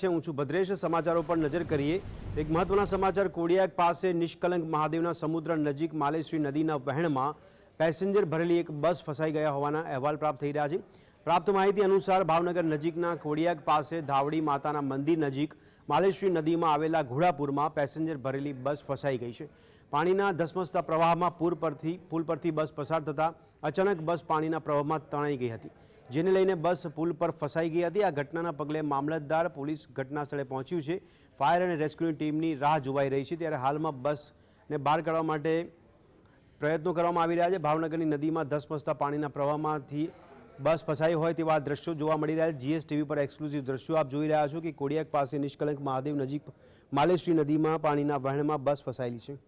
છે ભદ્રેશ. સમાચારો પર નજર કરીએ. એક મહત્વના સમાચાર, કોડિયાક પાસે નિષ્કલંક મહાદેવના સમુદ્ર નજીક માલેશ્રી નદીના વહેણમાં પેસેન્જર ભરેલી એક બસ ફસાઈ ગયા હોવાના અહેવાલ પ્રાપ્ત થઈ રહ્યા છે. પ્રાપ્ત માહિતી અનુસાર ભાવનગર નજીકના કોડિયાક પાસે ધાવડી માતાના મંદિર નજીક માલેશ્રી નદીમાં આવેલા ઘોડાપુરમાં પેસેન્જર ભરેલી બસ ફસાઈ ગઈ છે. પાણીના ધસમસતા પ્રવાહમાં પૂર પરથી, પુલ પરથી બસ પસાર થતાં અચાનક બસ પાણીના પ્રવાહમાં તણાઈ ગઈ હતી. જેને લઈને બસ પુલ પર ફસાઈ ગઈ હતી. આ ઘટનાના પગલે મામલતદાર પોલીસ ઘટના સ્થળે પહોંચ્યું છે. ફાયર અને રેસ્ક્યુની ટીમની રાહ જોવાઈ રહી છે. ત્યારે હાલમાં બસને બહાર કાઢવા માટે પ્રયત્નો કરવામાં આવી રહ્યા છે. ભાવનગરની નદીમાં ધસમસતા પાણીના પ્રવાહમાંથી બસ ફસાઈ હોય તેવા દ્રશ્યો જોવા મળી રહ્યા છે. જીએસટીવી પર એક્સક્લુઝિવ દ્રશ્યો આપ જોઈ રહ્યા છો કે કોડિયાક પાસે નિષ્કલંક મહાદેવ નજીક માલેશ્રી નદીમાં પાણીના વહેણમાં બસ ફસાયેલી છે.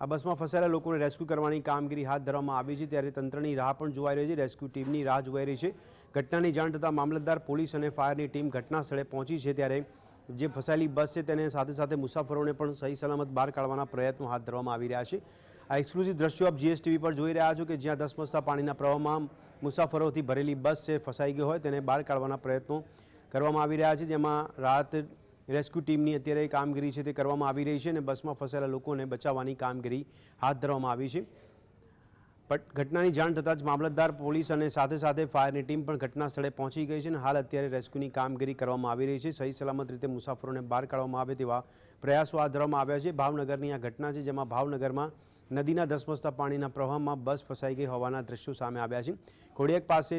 આ બસમાં ફસાયેલા લોકોને રેસ્ક્યુ કરવાની કામગીરી હાથ ધરવામાં આવી છે. ત્યારે તંત્રની રાહ પણ જોવાઈ રહી છે. રેસ્ક્યુ ટીમની રાહ જોવાઈ રહી છે. ઘટનાની જાણ થતાં મામલતદાર, પોલીસ અને ફાયરની ટીમ ઘટના સ્થળે પહોંચી છે. ત્યારે જે ફસાયેલી બસ છે તેને સાથે સાથે મુસાફરોને પણ સહી સલામત બહાર કાઢવાના પ્રયત્નો હાથ ધરવામાં આવી રહ્યા છે. આ એક્સક્લુઝિવ દ્રશ્યો આપ જીએસટીવી પર જોઈ રહ્યા છો કે જ્યાં ધસમસતા પાણીના પ્રવાહમાં મુસાફરોથી ભરેલી બસ છે, ફસાઈ ગઈ હોય તેને બહાર કાઢવાના પ્રયત્નો કરવામાં આવી રહ્યા છે. જેમાં રાહત રેસ્ક્યુ ટીમની અત્યારે કામગીરી છે તે કરવામાં આવી રહી છે અને બસમાં ફસાયેલા લોકોને બચાવવાની કામગીરી હાથ ધરવામાં આવી છે. ઘટનાની જાણ થતાં જ મામલતદાર, પોલીસ અને સાથે સાથે ફાયરની ટીમ પણ ઘટના સ્થળે પહોંચી ગઈ છે અને હાલ અત્યારે રેસ્ક્યુની કામગીરી કરવામાં આવી રહી છે. સહી સલામત રીતે મુસાફરોને બહાર કાઢવામાં આવે તેવા પ્રયાસો હાથ ધરવામાં આવ્યા છે. ભાવનગરની આ ઘટના છે જેમાં ભાવનગરમાં નદીના ધસમસતા પાણીના પ્રવાહમાં બસ ફસાઈ ગઈ હોવાના દ્રશ્યો સામે આવ્યા છે. ખોડિયાક પાસે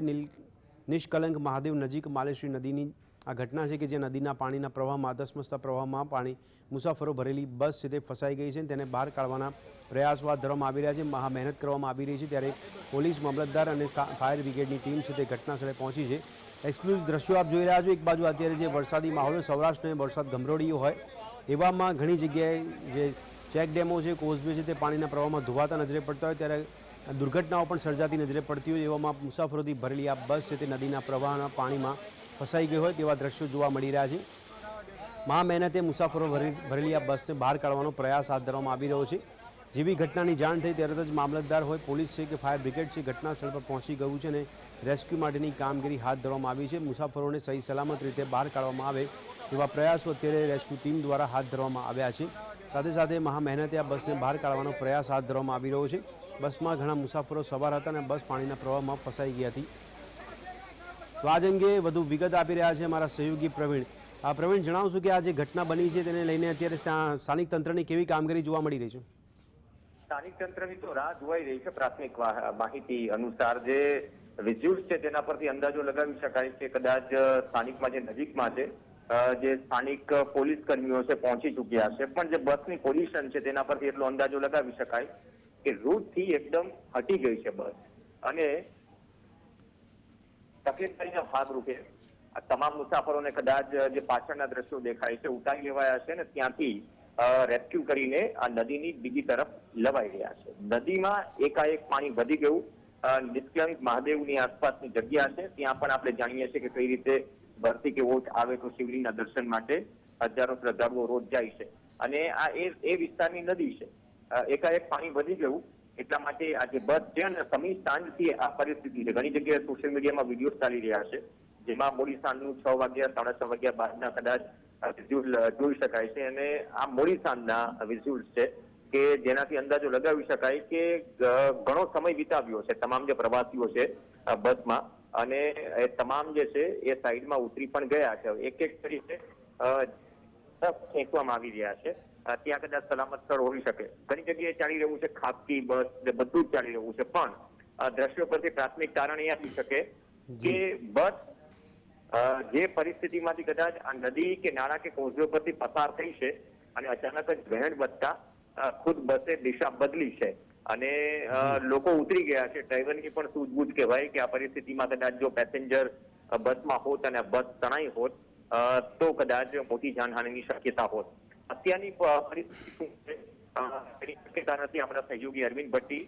નિષ્કલંક મહાદેવ નજીક માલેશ્રી નદીની આ ઘટના છે કે જે નદીના પાણીના પ્રવાહમાં ધસમસતા પ્રવાહમાં પાણી મુસાફરો ભરેલી બસ છે તે ફસાઈ ગઈ છે તેને બહાર કાઢવાના પ્રયાસો હાથ ધરવામાં આવી રહ્યા છે. મહા મહેનત કરવામાં આવી રહી છે ત્યારે પોલીસ, મામલતદાર અને ફાયર બ્રિગેડની ટીમ છે તે ઘટના સ્થળે પહોંચી છે. એક્સક્લુઝ દ્રશ્યો આપ જોઈ રહ્યા છો. એક બાજુ અત્યારે જે વરસાદી માહોલ સૌરાષ્ટ્રને વરસાદ ગમરોડીયો હોય, એવામાં ઘણી જગ્યાએ જે ચેક ડેમો છે, કોઝવે છે તે પાણીના પ્રવાહમાં ધોવાતા નજરે પડતા હોય ત્યારે દુર્ઘટનાઓ પણ સર્જાતી નજરે પડતી હોય, એવામાં મુસાફરોથી ભરેલી આ બસ છે તે નદીના પ્રવાહના પાણીમાં ફસાઈ ગઈ હોય તેવા દ્રશ્યો જોવા મળી રહ્યા છે. મહા મહેનતે મુસાફરો ભરી- ભરેલી આ બસને બહાર કાઢવાનો પ્રયાસ હાથ ધરવામાં આવી રહ્યો છે. જેવી ઘટનાની જાણ થઈ તરત જ મામલતદાર હોય, પોલીસ છે કે ફાયર બ્રિગેડ છે, ઘટના સ્થળ પર પહોંચી ગયું છે અને રેસ્ક્યુ માટેની કામગીરી હાથ ધરવામાં આવી છે. મુસાફરોને સહી સલામત રીતે બહાર કાઢવામાં આવે તેવા પ્રયાસો અત્યારે રેસ્ક્યુ ટીમ દ્વારા હાથ ધરવામાં આવ્યા છે. સાથે સાથે મહા મહેનતે આ બસને બહાર કાઢવાનો પ્રયાસ હાથ ધરવામાં આવી રહ્યો છે. બસમાં ઘણા મુસાફરો સવાર હતા અને બસ પાણીના પ્રવાહમાં ફસાઈ ગઈ હતી. તો આજ અંગે વધુ વિગત આપી રહ્યા છે અમારા સહયોગી પ્રવીણ. આ પ્રવીણ, જણાવશું કે આ જે ઘટના બની છે તેને લઈને અત્યારે ત્યાં સ્થાનિક તંત્રની કેવી કામગીરી જોવા મળી રહી છે? સ્થાનિક તંત્રની તો રાહ જોવાઈ રહી છે પ્રાથમિક માહિતી અનુસાર. જે વિઝ્યુઅલ્સ છે તેના પરથી અંદાજો લગાવી શકાય કે કદાચ સ્થાનિકમાં જે નજીકમાં છે જે સ્થાનિક પોલીસ કર્મીઓ છે પહોંચી ચૂક્યા છે. પણ જે બસની પોઝિશન છે તેના પરથી એટલો અંદાજો લગાવી શકાય કે રૂટથી એકદમ હટી ગઈ છે બસ. અને તકેદારીના ભાગરૂપે આ તમામ મુસાફરોને કદાચ જે પાછળના દ્રશ્યો દેખાય છે, ઉતારી લેવાયા છે ને ત્યાંથી રેસ્ક્યુ કરીને આ નદીની બીજી તરફ લવાઈ રહ્યા છે. નદીમાં એકાએક પાણી વધી ગયું. નિષ્કલંક મહાદેવની આસપાસની જગ્યા છે. ત્યાં પણ આપણે જાણીએ છીએ કે કઈ રીતે ભરતી કે ઓટ આવે તો શિવલિંગના દર્શન માટે હજારો શ્રદ્ધાળુઓ રોજ જાય છે. અને આ એ વિસ્તારની નદી છે. એકાએક પાણી વધી ગયું. એટલા માટે આ જે બસ છે અને સમી સાંજથી આ પરિસ્થિતિ છે. ઘણી જગ્યાએ સોશિયલ મીડિયામાં વીડિયો ચાલી રહ્યા છે, જેમાં મોડી સાંજનું છ વાગ્યા, સાડા છ વાગ્યા બાદના કદાચ વિઝ્યુઅલ જોઈ શકાય છે. અને આ મોડી સાંજના વિઝ્યુઅલ્સ છે કે જેનાથી અંદાજો લગાવી શકાય કે ઘણો સમય વિતાવ્યો છે તમામ જે પ્રવાસીઓ છે બસમાં. અને એ તમામ જે છે એ સાઈડમાં ઉતરી પણ ગયા છે. એક એક કરીને ફેંકવામાં આવી રહ્યા છે. ત્યાં કદાચ સલામત સ્થળ હોઈ શકે. ઘણી જગ્યાએ ચાલી રહ્યું છે ખાપકી બસ ને બધું જ ચાલી રહ્યું છે. પણ દ્રશ્યો પરથી પ્રાથમિક કારણ એ આપી શકે કે બસ જે પરિસ્થિતિમાંથી કદાચ આ નદી કે નાળા કે કોઝવે પરથી પસાર થઈ છે અને અચાનક જ વહેણ વધતા ખુદ બસે દિશા બદલી છે. અને લોકો ઉતરી ગયા છે. ડ્રાઈવરની પણ સૂઝબૂઝ કહેવાય કે આ પરિસ્થિતિમાં કદાચ જો પેસેન્જર બસમાં હોત અને બસ તણાઈ હોત તો કદાચ મોટી જાનહાનિની શક્યતા હોત. અત્યારની પરિસ્થિતિ નથી આપણા સહયોગી અરવિંદ ભટ્ટી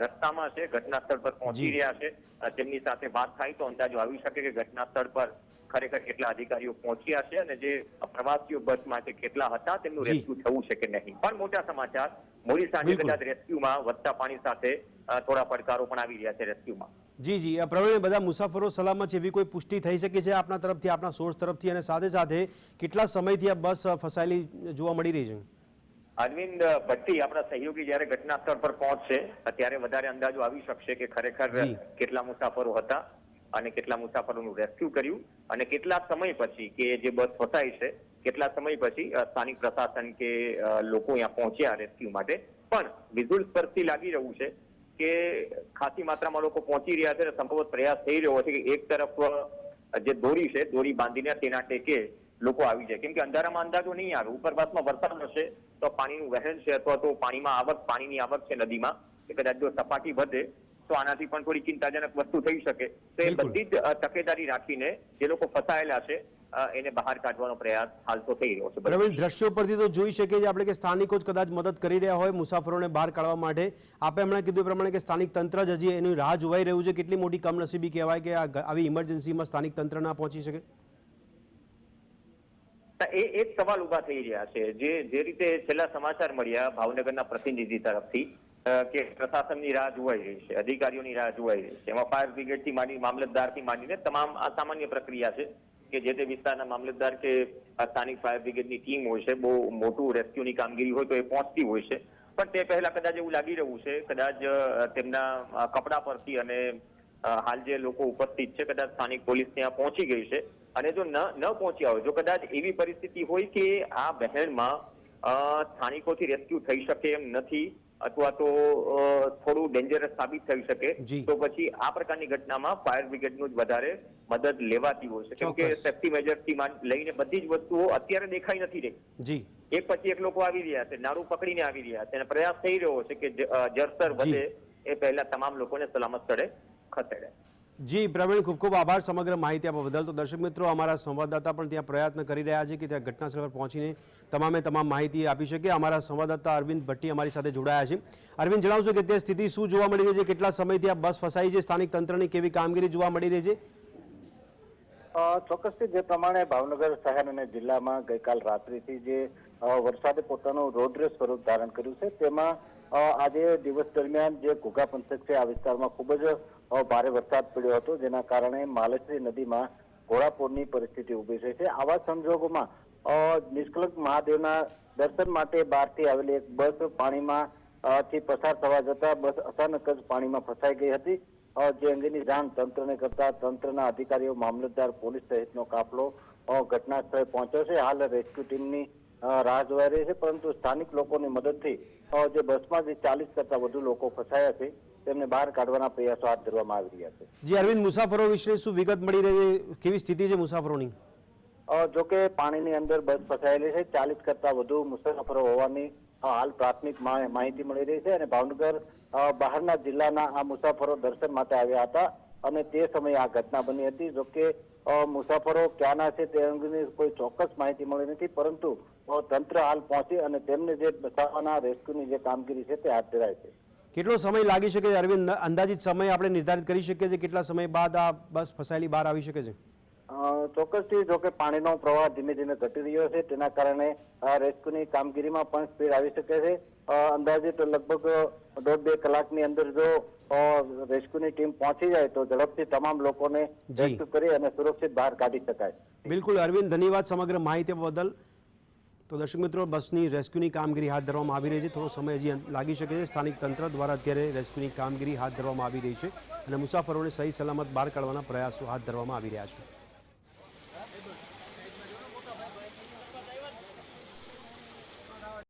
રસ્તામાં છે ઘટના સ્થળ પર પહોંચી રહ્યા છે તેમની સાથે વાત થાય તો અંદાજો આવી શકે કે ઘટના સ્થળ પર ખરેખર કેટલા અધિકારીઓ પહોંચ્યા છે અને જે પ્રવાસીઓ બસમાં છે કેટલા હતા તેમનું. રેસ્ક્યુ થવું છે કે નહીં પણ મોટા સમાચાર મોડી સાંજે. કદાચ રેસ્ક્યુમાં વધતા પાણી સાથે થોડા પડકારો પણ આવી રહ્યા છે રેસ્ક્યુમાં જી જી. આ પ્રવીણ બધા મુસાફરો સલામત છે એવી કોઈ પુષ્ટિ થઈ શકે છે આપના તરફથી આપના સોર્સ તરફથી અને સાથે સાથે કેટલા સમયથી આ બસ ફસાયેલી જોવા મળી રહી છે? અરવિંદ ભટ્ટી આપણા સહયોગી જ્યારે ઘટના સ્થળ પર પહોંચશે ત્યારે વધારે અંદાજો આવી શકશે કે ખરેખર કેટલા મુસાફરો હતા અને કેટલા મુસાફરોનું રેસ્ક્યુ કર્યું અને કેટલા સમય પછી કે જે બસ ફસાઈ છે કેટલા સમય પછી સ્થાનિક પ્રશાસન કે લોકો અહીંયા પહોંચ્યા રેસ્ક્યુ માટે. પણ વિઝુઅલ્સ સ્પર્શથી લાગી રહ્યું છે કે ખાસી માત્રામાં લોકો પહોંચી રહ્યા છે અને સંભવત પ્રયાસ થઈ રહ્યો છે કે એક તરફ જે દોરી છે દોરી બાંધીને તેના ટેકે લોકો આવી જાય. કેમ કે અંધારામાં અંદાજો નહીં આવે. ઉપરવાસમાં વરસાદ હશે તો પાણીનું વહેણ છે અથવા તો પાણીમાં આવક પાણીની આવક છે નદીમાં કે કદાચ જો સપાટી વધે તો આનાથી પણ થોડી ચિંતાજનક વસ્તુ થઈ શકે. તો એ બધી જ તકેદારી રાખીને જે લોકો ફસાયેલા છે એને બહાર કાઢવાનો પ્રયાસ હાલ તો થઈ રહ્યો છે. પ્રવીણ દ્રશ્યો પરથી તો જોઈ શકીએ છીએ આપણે કે સ્થાનિકો જ કદાચ મદદ કરી રહ્યા હોય મુસાફરોને બહાર કાઢવા માટે. આપે હમણાં કીધું એ પ્રમાણે કે સ્થાનિક તંત્ર જ હજી એની રાહ જોવાઈ રહ્યું છે. કેટલી મોટી કમનસીબી કહેવાય કે આવી ઇમરજન્સીમાં સ્થાનિક તંત્ર ના પહોંચી શકે? એ એક સવાલ ઊભા થઈ રહ્યા છે. જે જે રીતે છેલ્લા સમાચાર મળ્યા ભાવનગરના પ્રતિનિધિ તરફથી કે પ્રશાસનની રાહ જોવાઈ રહી છે અધિકારીઓની રાહ જોવાઈ રહી છે. એમાં ફાયર બ્રિગેડથી માંડી મામલતદારથી માંડીને તમામ આ સામાન્ય પ્રક્રિયા છે. કે જે તે વિસ્તારના મામલતદાર કે સ્થાનિક ફાયર બ્રિગેડની ટીમ હોય છે, બહુ મોટું રેસ્ક્યુની કામગીરી હોય તો એ પહોંચતી હોય છે. પણ તે પહેલા કદાચ એવું લાગી રહ્યું છે, કદાચ તેમના કપડા પરથી અને હાલ જે લોકો ઉપસ્થિત છે, કદાચ સ્થાનિક પોલીસ ત્યાં પહોંચી ગઈ છે. અને જો ન ન પહોંચ્યા હોય, જો કદાચ એવી પરિસ્થિતિ હોય કે આ બહેણમાં સ્થાનિકોથી રેસ્ક્યુ થઈ શકે એમ નથી અથવા તો થોડું ડેન્જરસ સાબિત થઈ શકે તો પછી આ પ્રકારની ઘટનામાં ફાયર બ્રિગેડનું જ વધારે મદદ લેવાતી હોય છે. કેમ કે. સેફ્ટી મેજર્સથી લઈને બધી જ વસ્તુઓ અત્યારે દેખાઈ નથી રહી. જી. એક પછી એક લોકો આવી રહ્યા છે નાડું પકડીને આવી રહ્યા છે અને પ્રયાસ થઈ રહ્યો છે કે જ- અ, જળસ્તર વધે એ પહેલા તમામ લોકોને સલામત સ્થળે ખસેડે. જી, પ્રવીણ, ખૂબ ખૂબ આભાર સમગ્ર માહિતી આપવા બદલ. તો દર્શક મિત્રો, અમારા સંવાદદાતા પણ ત્યાં પ્રયત્ન કરી રહ્યા છે કે ત્યાં ઘટનાસ્થળ પર પહોંચીને તમામે તમામ માહિતી આપી શકે. અમારા સંવાદદાતા અરવિંદ ભટ્ટી અમારી સાથે જોડાયા છે. અરવિંદ, જણાવશો કે તે સ્થિતિ શું જોવા મળી રહી છે? કેટલા સમયથી આ બસ ફસાઈ છે? સ્થાનિક તંત્રની કેવી કામગીરી જોવા મળી રહી છે? ચોક્કસથી જે પ્રમાણે ભાવનગર શહેર અને જિલ્લામાં ગઈકાલ રાત્રિથી જે વરસાદે પોતાનું રૌદ્ર સ્વરૂપ ધારણ કર્યું છે. તેમાં આજે દિવસ દરમિયાન જે ઘોઘા પંથક છે, આ વિસ્તારમાં ખૂબ જ ભારે વરસાદ પડ્યો હતો, જેના કારણે માલશ્રી નદીમાં ઘોડાપુરની પરિસ્થિતિ ઊભી થઈ છે. આવા સંજોગોમાં નિષ્કલંક મહાદેવના દર્શન માટે બહારથી આવેલી એક બસ પાણીમાં થી પસાર થવા જતા બસ અચાનક જ પાણીમાં ફસાઈ ગઈ હતી. જે અંગેની જાણ તંત્રને કરતા તંત્રના અધિકારીઓ, મામલતદાર, પોલીસ સહિતનો કાફલો ઘટના સ્થળે પહોંચ્યો છે. હાલ રેસ્ક્યુ ટીમની રાહ જોવાઈ રહી છે, પરંતુ સ્થાનિક લોકોની મદદથી જે બસમાં જે ચાલીસ કરતા વધુ લોકો ફસાયા છે તેમને બહાર કાઢવાના પ્રયાસો હાથ ધરવામાં આવી રહ્યા છે. જી અરવિંદ મુસાફરો વિશે શું વિગત મળી રહી છે? કેવી સ્થિતિ છે મુસાફરોની? જો કે પાણીની અંદર બસ ફસાયેલી છે ચાલીસ કરતા વધુ મુસાફરો હોવાની હાલ પ્રાથમિક માહિતી મળી રહી છે અને ભાવનગર બહારના જિલ્લાના આ મુસાફરો દર્શન માટે આવ્યા હતા અને તે સમયે આ ઘટના બની હતી. જો કે અ, મુસાફરો ક્યાંના છે તે અંગેની કોઈ ચોક્કસ માહિતી મળી નથી, પરંતુ તંત્ર હાલ પહોંચી અને તેમને જે બચાવવાના, રેસ્ક્યુની જે કામગીરી છે તે હાથ ધરાય છે. કેટલો સમય લાગી શકે અરવિંદ, અંદાજિત સમય આપણે નિર્ધારિત કરી શકીએ છીએ? કેટલા સમય બાદ આ બસ ફસાયેલી બહાર આવી શકે છે? ચોક્કસથી જો કે પાણીનો પ્રવાહ ધીમે ધીમે ઘટી રહ્યો છે તેના કારણે રેસ્ક્યુની કામગીરીમાં પણ સ્પીડ આવી શકે છે. અંદાજિત લગભગ દોઢ બે કલાકની અંદર જો રેસ્ક્યુની ટીમ પહોંચી જાય તો ઝડપથી તમામ લોકોને રેસ્ક્યુ કરી અને સુરક્ષિત બહાર કાઢી શકાય. બિલકુલ અરવિંદ ધન્યવાદ સમગ્ર માહિતી બદલ. તો દર્શક મિત્રો બસની રેસ્ક્યુની કામગીરી હાથ ધરવામાં આવી રહી છે. થોડો સમય હજી લાગી શકે છે. સ્થાનિક તંત્ર દ્વારા અત્યારે રેસ્ક્યુની કામગીરી હાથ ધરવામાં આવી રહી છે અને મુસાફરોને સહી સલામત બહાર કાઢવાના પ્રયાસો હાથ ધરવામાં આવી રહ્યા છે.